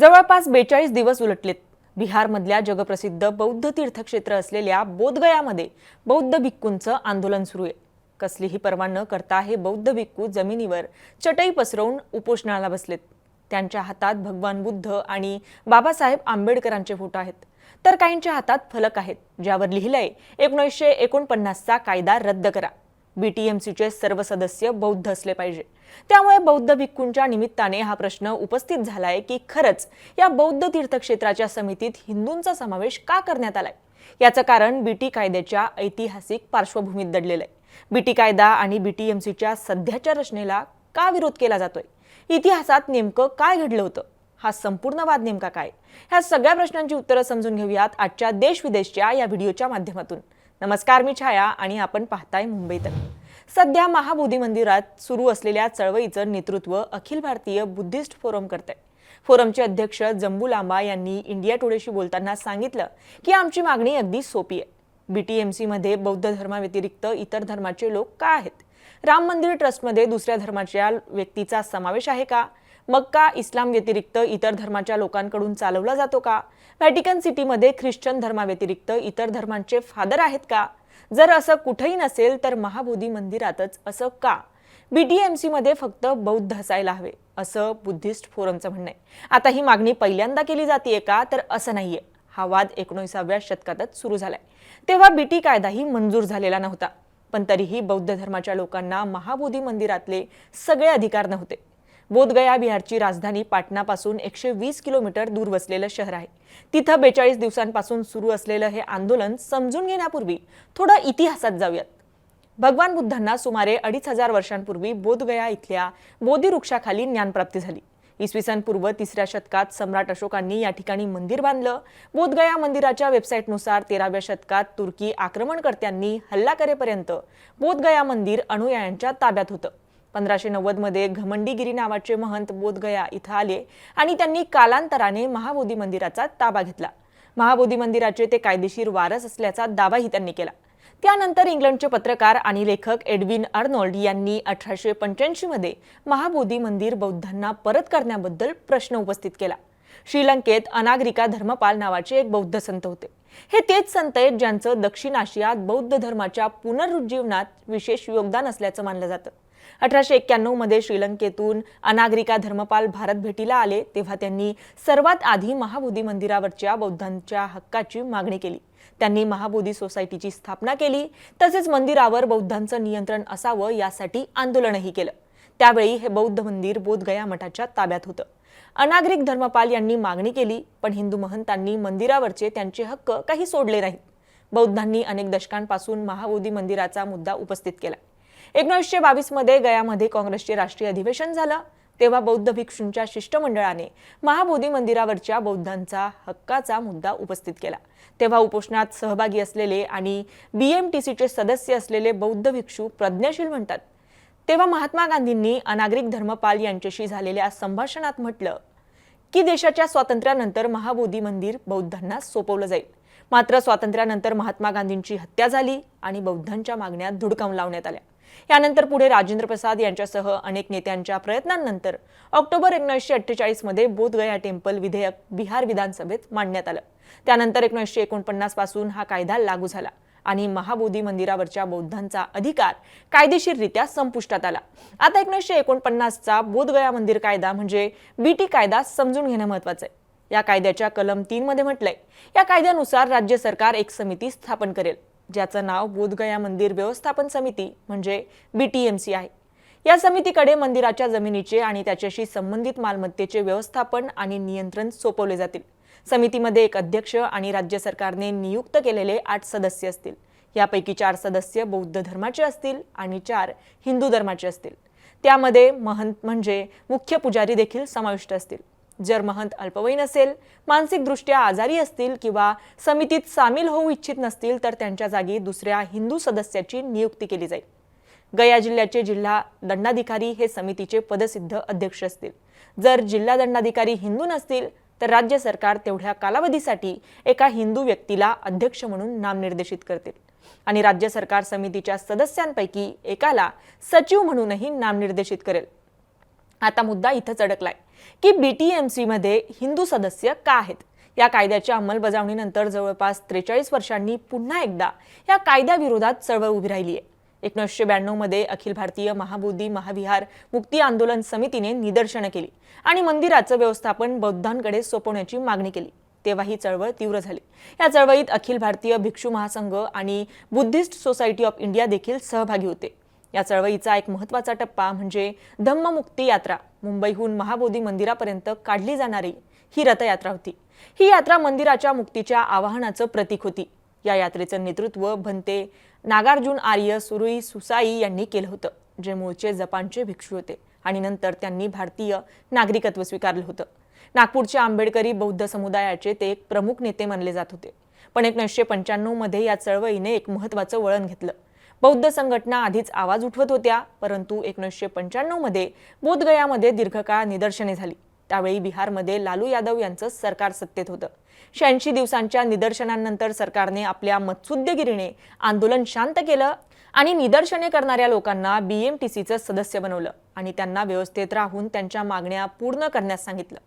जवळपास बेचाळीस दिवस उलटलेत. बिहारमधल्या जगप्रसिद्ध बौद्ध तीर्थक्षेत्र असलेल्या बोधगयामध्ये बौद्ध भिक्कूंचं आंदोलन सुरू आहे. कसलीही पर्वा न करता हे बौद्ध भिक्खू जमिनीवर चटई पसरवून उपोषणाला बसलेत. त्यांच्या हातात भगवान बुद्ध आणि बाबासाहेब आंबेडकरांचे फोटो आहेत. तर काहींच्या हातात फलक आहेत ज्यावर लिहिलंय एकोणीसशे एकोणपन्नासचा कायदा रद्द करा. बीटीएमसीचे सर्व सदस्य बौद्ध असले पाहिजे. त्यामुळे बौद्ध भिक्खूंच्या निमित्ताने हा प्रश्न उपस्थित झालाय की खरंच या बौद्ध तीर्थक्षेत्राच्या समितीत हिंदूंचा समावेश का करण्यात आलाय? याचं कारण बीटी कायद्याच्या ऐतिहासिक पार्श्वभूमीत दडलेलं आहे बीटी कायदा आणि बीटीएमसीच्या सध्याच्या रचनेला का विरोध केला जातोय? इतिहासात नेमकं काय घडलं होतं? हा संपूर्ण वाद नेमका काय? ह्या सगळ्या प्रश्नांची उत्तरं समजून घेऊयात आजच्या देश विदेशच्या या व्हिडिओच्या माध्यमातून. नमस्कार मी छाया आणि आपण पाहताय मुंबई सध्या महाबोधी मंदिरात सुरू असलेल्या चळवळीचं नेतृत्व अखिल भारतीय बुद्धिस्ट फोरम करत आहे फोरमचे अध्यक्ष जंबू लांबा यांनी इंडिया टुडेशी बोलताना सांगितलं की आमची मागणी अगदी सोपी आहे. बीटीएमसीमध्ये बौद्ध धर्माव्यतिरिक्त इतर धर्माचे लोक का आहेत? राम मंदिर ट्रस्टमध्ये दुसऱ्या धर्माच्या व्यक्तीचा समावेश आहे का? मग का इस्लाम व्यतिरिक्त इतर धर्माच्या लोकांकडून चालवला जातो का? व्हॅटिकन सिटीमध्ये ख्रिश्चन धर्माव्यतिरिक्त इतर धर्मांचे फादर आहेत का? जर असं कुठंही नसेल तर महाबोधी मंदिरातच असं का? बीटीएमसी मध्ये फक्त बौद्ध असायला हवे असं बुद्धिस्ट फोरमचं म्हणणं आहे. आता ही मागणी पहिल्यांदा केली जाते का? तर असं नाहीये. हा वाद एकोणीसाव्या शतकातच सुरू झालाय. तेव्हा बीटी कायदाही मंजूर झालेला नव्हता. पण तरीही बौद्ध धर्माच्या लोकांना महाबोधी मंदिरातले सगळे अधिकार नव्हते. बोधगया बिहारची राजधानी पाटणापासून एकशे वीस किलोमीटर दूर वसलेलं शहर आहे. तिथं बेचाळीस दिवसांपासून सुरू असलेलं हे आंदोलन समजून घेण्यापूर्वी थोडं इतिहासात जाऊयात. भगवान बुद्धांना सुमारे अडीच हजार वर्षांपूर्वी बोधगया इथल्या बोधी वृक्षाखाली ज्ञानप्राप्ती झाली. इसवी सन पूर्व तिसऱ्या शतकात सम्राट अशोकांनी या ठिकाणी मंदिर बांधलं. बोधगया मंदिराच्या वेबसाईटनुसार तेराव्या शतकात तुर्की आक्रमणकर्त्यांनी हल्ला करेपर्यंत बोधगया मंदिर अनुयायांच्या ताब्यात होतं. पंधराशे नव्वदमध्ये घमंडीगिरी नावाचे महंत बोधगया इथं आले आणि त्यांनी कालांतराने महाबोधी मंदिराचा ताबा घेतला. महाबोधी मंदिराचे ते कायदेशीर वारस असल्याचा दावाही त्यांनी केला. त्यानंतर इंग्लंडचे पत्रकार आणि लेखक एडविन अर्नोल्ड यांनी अठराशे पंच्याऐंशीमध्ये महाबोधी मंदिर बौद्धांना परत करण्याबद्दल प्रश्न उपस्थित केला. श्रीलंकेत अनागरिका धर्मपाल नावाचे एक बौद्ध संत होते. हे तेच संत आहेत ज्यांचं दक्षिण आशियात बौद्ध धर्माच्या पुनरुज्जीवनात विशेष योगदान असल्याचं मानलं जातं. अठराशे एक्क्याण्णवमध्ये श्रीलंकेतून अनागरिका धर्मपाल भारत भेटीला आले तेव्हा त्यांनी सर्वात आधी महाबोधी मंदिरावरच्या बौद्धांच्या हक्काची मागणी केली. त्यांनी महाबोधी सोसायटीची स्थापना केली तसेच मंदिरावर बौद्धांचं नियंत्रण असावं यासाठी आंदोलनही केलं. त्यावेळी हे बौद्ध मंदिर बोधगया मठाच्या ताब्यात होतं. अनागरिक धर्मपाल यांनी मागणी केली पण हिंदू महंतांनी मंदिरावरचे त्यांचे हक्क काही सोडले नाहीत. बौद्धांनी अनेक दशकांपासून महाबोधी मंदिराचा मुद्दा उपस्थित केला. एकोणीसशे बावीसमध्ये गयामध्ये काँग्रेसचे राष्ट्रीय अधिवेशन झालं. तेव्हा बौद्ध भिक्षूंच्या शिष्टमंडळाने महाबोधी मंदिरावरच्या बौद्धांचा हक्काचा मुद्दा उपस्थित केला. तेव्हा उपोषणात सहभागी असलेले आणि बीएमटीसीचे सदस्य असलेले बौद्ध भिक्षू प्रज्ञाशील म्हणतात. तेव्हा महात्मा गांधींनी अनागरिक धर्मपाल यांच्याशी झालेल्या संभाषणात म्हटलं की देशाच्या स्वातंत्र्यानंतर महाबोधी मंदिर बौद्धांना सोपवलं जाईल. मात्र स्वातंत्र्यानंतर महात्मा गांधींची हत्या झाली आणि बौद्धांच्या मागण्या धुडकावून लावण्यात आल्या. यानंतर पुढे राजेंद्र प्रसाद यांच्यासह अनेक नेत्यांच्या प्रयत्नांनंतर ऑक्टोबर एकोणीसशे अठ्ठेचाळीसमध्ये बोधगया टेम्पल विधेयक बिहार विधानसभेत मांडण्यात आलं. त्यानंतर एकोणीसशे एकोणपन्नासपासून हा कायदा लागू झाला आणि महाबोधी मंदिरावरच्या बौद्धांचा अधिकार कायदेशीररित्या संपुष्टात आला. आता एकोणीसशे एकोणपन्नासचा बोधगया मंदिर कायदा म्हणजे बीटी कायदा समजून घेणं महत्वाचं आहे. या कायद्याच्या कलम तीन मध्ये म्हटलंय या कायद्यानुसार राज्य सरकार एक समिती स्थापन करेल. ज्याचं नाव बोधगया मंदिर व्यवस्थापन समिती म्हणजे बी टी एम सी आहे. या समितीकडे मंदिराच्या जमिनीचे आणि त्याच्याशी संबंधित मालमत्तेचे व्यवस्थापन आणि नियंत्रण सोपवले जातील. समितीमध्ये एक अध्यक्ष आणि राज्य सरकारने नियुक्त केलेले आठ सदस्य असतील. यापैकी चार सदस्य बौद्ध धर्माचे असतील आणि चार हिंदू धर्माचे असतील. त्यामध्ये महंत म्हणजे मुख्य पुजारी देखील समाविष्ट असतील. जर महंत अल्पवयीन असेल मानसिकदृष्ट्या आजारी असतील किंवा समितीत सामील होऊ इच्छित नसतील तर त्यांच्या जागी दुसऱ्या हिंदू सदस्याची नियुक्ती केली जाईल. गया जिल्ह्याचे जिल्हा दंडाधिकारी हे समितीचे पदसिद्ध अध्यक्ष असतील. जर जिल्हा दंडाधिकारी हिंदू नसतील तर राज्य सरकार तेवढ्या कालावधीसाठी एका हिंदू व्यक्तीला अध्यक्ष म्हणून नामनिर्देशित करतील. आणि राज्य सरकार समितीच्या सदस्यांपैकी एकाला सचिव म्हणूनही नामनिर्देशित करेल. आता मुद्दा इथंच अडकलाय की बी टी एम सीमध्ये हिंदू सदस्य का आहेत? या कायद्याच्या अंमलबजावणीनंतर जवळपास त्रेचाळीस वर्षांनी पुन्हा एकदा या कायद्याविरोधात चळवळ उभी राहिली आहे. एकोणीसशे ब्याण्णवमध्ये अखिल भारतीय महाबोधी महाविहार मुक्ती आंदोलन समितीने निदर्शनं केली आणि मंदिराचं व्यवस्थापन बौद्धांकडे सोपवण्याची मागणी केली. तेव्हा ही चळवळ तीव्र झाली. या चळवळीत अखिल भारतीय भिक्षू महासंघ आणि बुद्धिस्ट सोसायटी ऑफ इंडिया देखील सहभागी होते. या चळवळीचा एक महत्त्वाचा टप्पा म्हणजे धम्ममुक्ती यात्रा. मुंबईहून महाबोधी मंदिरापर्यंत काढली जाणारी ही रथयात्रा होती. ही यात्रा मंदिराच्या मुक्तीच्या आवाहनाचं प्रतीक होती. या यात्रेचं नेतृत्व भंते नागार्जुन आर्य सुरुई सुसाई यांनी केलं होतं जे मूळचे जपानचे भिक्षू होते आणि नंतर त्यांनी भारतीय नागरिकत्व स्वीकारलं होतं. नागपूरच्या आंबेडकरी बौद्ध समुदायाचे ते एक प्रमुख नेते मानले जात होते. पण एकोणीसशे पंच्याण्णवमध्ये या चळवळीने एक महत्वाचं वळण घेतलं. बौद्ध संघटना आधीच आवाज उठवत होत्या परंतु एकोणीसशे पंच्याण्णवमध्ये बोधगयामध्ये दीर्घकाळ निदर्शने झाली. त्यावेळी बिहारमध्ये लालू यादव यांचं सरकार सत्तेत होतं. शहाऐंशी दिवसांच्या निदर्शनांनंतर सरकारने आपल्या मत्सुद्यगिरीने आंदोलन शांत केलं आणि निदर्शने करणाऱ्या लोकांना बीएमटीसीचं सदस्य बनवलं आणि त्यांना व्यवस्थेत राहून त्यांच्या मागण्या पूर्ण करण्यास सांगितलं.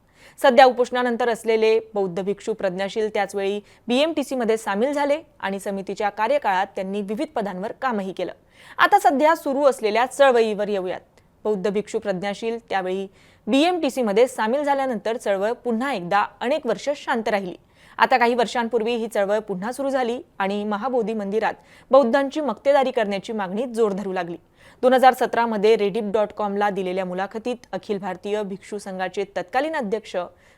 सध्या उपोषणानंतर असलेले बौद्ध भिक्षू प्रज्ञाशील त्याचवेळी बीएमटीसीमध्ये सामील झाले आणि समितीच्या कार्यकाळात त्यांनी विविध पदांवर कामही केलं. आता सध्या सुरू असलेल्या चळवळीवर येऊयात. बौद्ध भिक्षू प्रज्ञाशील त्यावेळी बीएमटीसीमध्ये सामील झाल्यानंतर चळवळ पुन्हा एकदा अनेक वर्ष शांत राहिली. आता काही वर्षांपूर्वी ही चळवळ पुन्हा सुरू झाली आणि महाबोधी मंदिरात बौद्धांची मक्तेदारी करण्याची मागणी जोर धरू लागली. दोन हजार सतरामध्ये रेडिप डॉट कॉमला दिलेल्या मुलाखतीत अखिल भारतीय भिक्षू संघाचे तत्कालीन अध्यक्ष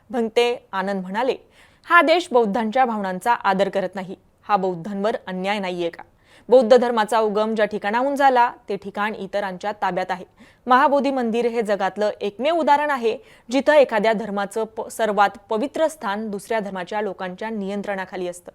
भंते आनंद म्हणाले हा देश बौद्धांच्या भावनांचा आदर करत नाही. हा बौद्धांवर अन्याय नाहीये का? बौद्ध धर्माचा उगम ज्या ठिकाणाहून झाला ते ठिकाण इतरांच्या ताब्यात आहे. महाबोधी मंदिर हे जगातलं एकमेव उदाहरण आहे जिथं एखाद्या धर्माचं प- सर्वात पवित्र स्थान दुसऱ्या धर्माच्या लोकांच्या नियंत्रणाखाली असतं.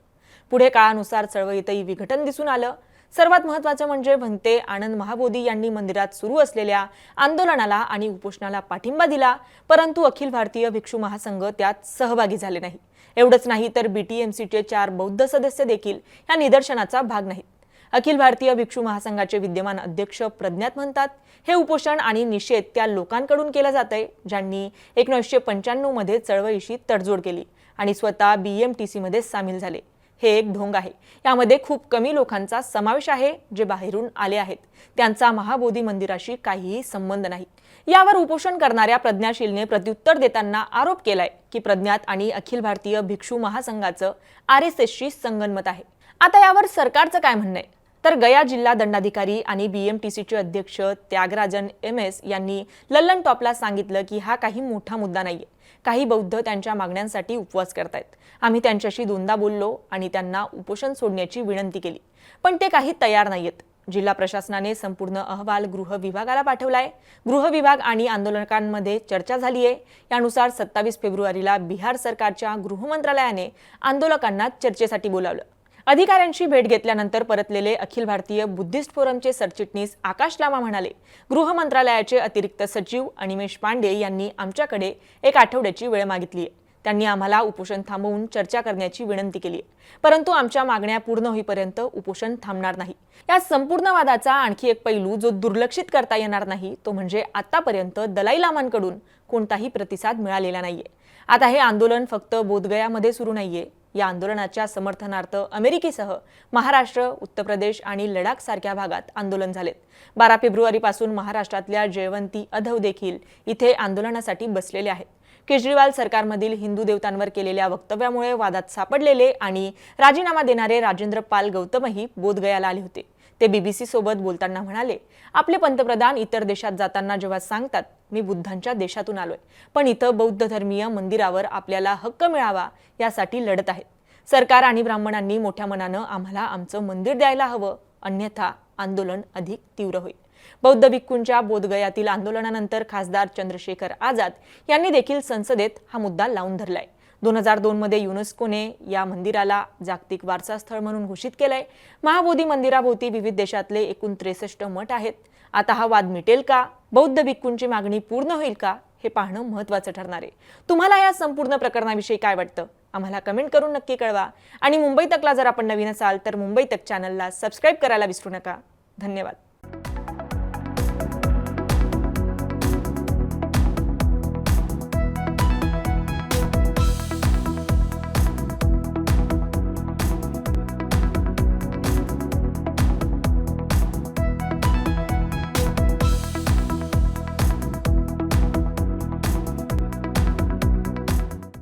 पुढे काळानुसार चळवळीतही विघटन दिसून आलं. सर्वात महत्वाचं म्हणजे भंते आनंद महाबोधी यांनी मंदिरात सुरू असलेल्या आंदोलनाला आणि उपोषणाला पाठिंबा दिला परंतु अखिल भारतीय भिक्षू महासंघ त्यात सहभागी झाले नाही. एवढंच नाही तर बीटीएमसीचे चार बौद्ध सदस्य देखील या निदर्शनाचा भाग नाहीत. अखिल भारतीय भिक्षू महासंघाचे विद्यमान अध्यक्ष प्रज्ञात म्हणतात हे उपोषण आणि निषेध त्या लोकांकडून केला जात आहे ज्यांनी एकोणीसशे पंच्याण्णवमध्ये चळवळीशी तडजोड केली आणि स्वतः बी एम टी सीमध्ये सामील झाले. हे एक ढोंग आहे. यामध्ये खूप कमी लोकांचा समावेश आहे जे बाहेरून आले आहेत. त्यांचा महाबोधी मंदिराशी काहीही संबंध नाही. यावर उपोषण करणाऱ्या प्रज्ञाशीलने प्रत्युत्तर देताना आरोप केलाय की प्रज्ञात आणि अखिल भारतीय भिक्षू महासंघाचं आर एस एसशी संगनमत आहे. आता यावर सरकारचं काय म्हणणं आहे? तर गया जिल्हा दंडाधिकारी आणि बीएमटीसीचे अध्यक्ष त्यागराजन एम एस यांनी लल्लन टॉपला सांगितलं की हा काही मोठा मुद्दा नाहीये. काही बौद्ध त्यांच्या मागण्यांसाठी उपवास करतायत. आम्ही त्यांच्याशी दोनदा बोललो आणि त्यांना उपोषण सोडण्याची विनंती केली. पण ते काही तयार नाहीयेत. जिल्हा प्रशासनाने संपूर्ण अहवाल गृह विभागाला पाठवलाय. गृह विभाग आणि आंदोलकांमध्ये चर्चा झाली आहे यानुसार सत्तावीस फेब्रुवारीला बिहार सरकारच्या गृहमंत्रालयाने आंदोलकांना चर्चेसाठी बोलावलं. अधिकाऱ्यांशी भेट घेतल्यानंतर परतलेले अखिल भारतीय बुद्धिस्ट फोरमचे सरचिटणीस आकाश लामा म्हणाले गृह मंत्रालयाचे अतिरिक्त सचिव अनिमेश पांडे यांनी आमच्याकडे एक आठवड्याची वेळ मागितली आहे. त्यांनी आम्हाला उपोषण थांबवून चर्चा करण्याची विनंती केली आहे. परंतु आमच्या मागण्या पूर्ण होईपर्यंत उपोषण थांबणार नाही. या संपूर्ण वादाचा आणखी एक पैलू जो दुर्लक्षित करता येणार नाही तो म्हणजे आतापर्यंत दलाई लामांकडून कोणताही प्रतिसाद मिळालेला नाहीये. आता हे आंदोलन फक्त बोधगयामध्ये सुरू नाहीये. या आंदोलनाच्या समर्थनार्थ अमेरिकेसह महाराष्ट्र उत्तर प्रदेश आणि लडाख सारख्या भागात आंदोलन झालेत बारा फेब्रुवारीपासून महाराष्ट्रातल्या जयवंती अधव देखील इथे आंदोलनासाठी बसलेले आहेत. केजरीवाल सरकारमधील हिंदू देवतांवर केलेल्या वक्तव्यामुळे वादात सापडलेले आणि राजीनामा देणारे राजेंद्र पाल गौतमही बोधगयाला आले होते. ते बीबीसी सोबत बोलताना म्हणाले आपले पंतप्रधान इतर देशात जाताना जेव्हा सांगतात मी बुद्धांच्या देशातून आलोय. पण इथं बौद्ध धर्मीय मंदिरावर आपल्याला हक्क मिळावा यासाठी लढत आहेत. सरकार आणि ब्राह्मणांनी मोठ्या मनानं आम्हाला आमचं मंदिर द्यायला हवं. अन्यथा आंदोलन अधिक तीव्र होईल. बौद्ध भिक्खूंच्या बोधगयातील आंदोलनानंतर खासदार चंद्रशेखर आझाद यांनी देखील संसदेत हा मुद्दा लावून धरलाय. दोन हजार दोनमध्ये युनेस्कोने या मंदिराला जागतिक वारसा स्थळ म्हणून घोषित केलंय. महाबोधी मंदिराभोवती विविध देशातले एकूण त्रेसष्ट मठ आहेत. आता हा वाद मिटेल का? बौद्ध भिक्खूंची मागणी पूर्ण होईल का? हे पाहणं महत्त्वाचं ठरणार आहे. तुम्हाला या संपूर्ण प्रकरणाविषयी काय वाटतं? आम्हाला कमेंट करून नक्की कळवा. आणि मुंबई तकला जर आपण नवीन असाल तर मुंबई तक चॅनलला सबस्क्राईब करायला विसरू नका. धन्यवाद.